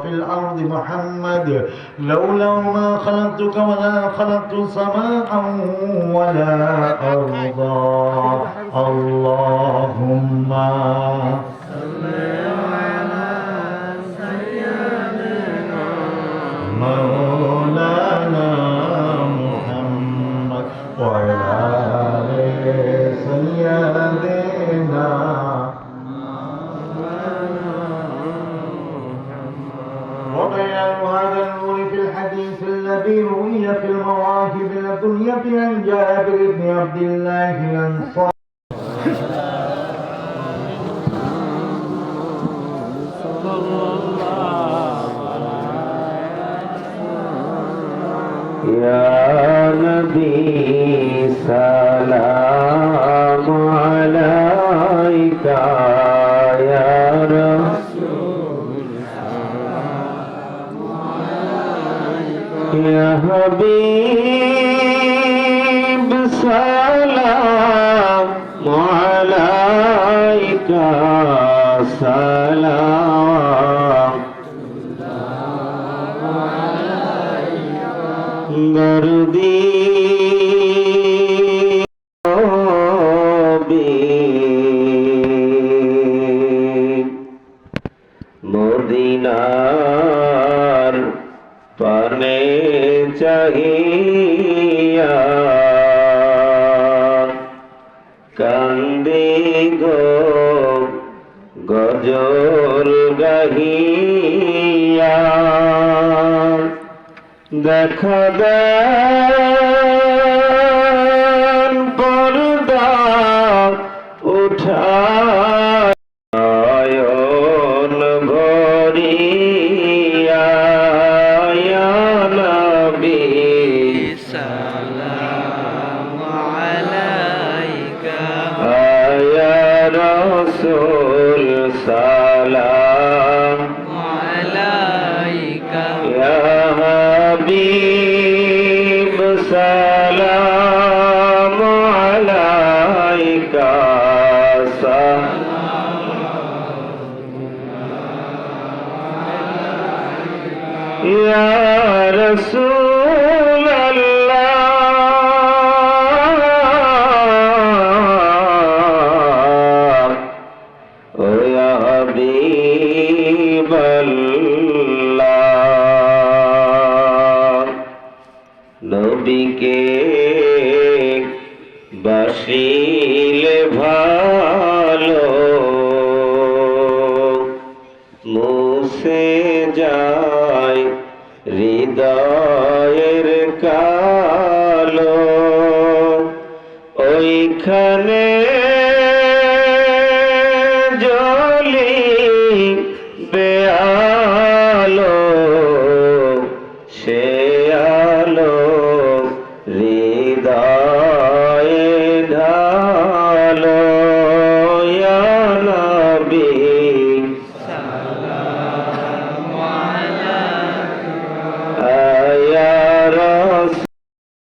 في الأرض محمد لولا ما خلقتك ولا خلقت سماء ولا أرضا. اللهم مولانا الذي روي في المواهب الدنيا عن جابر بن عبد الله الأنصاري يا نبي سلام يا حبيب سلام عليك سلام. بردي مدينه পানে চাহিয়া কান্দি গো গজল গাহিয়া। দেখা দেন পর্দা উঠায়ন يا رسول الله ويا حبيب الله نبيك بشيل ভালো কালো। ওইখানে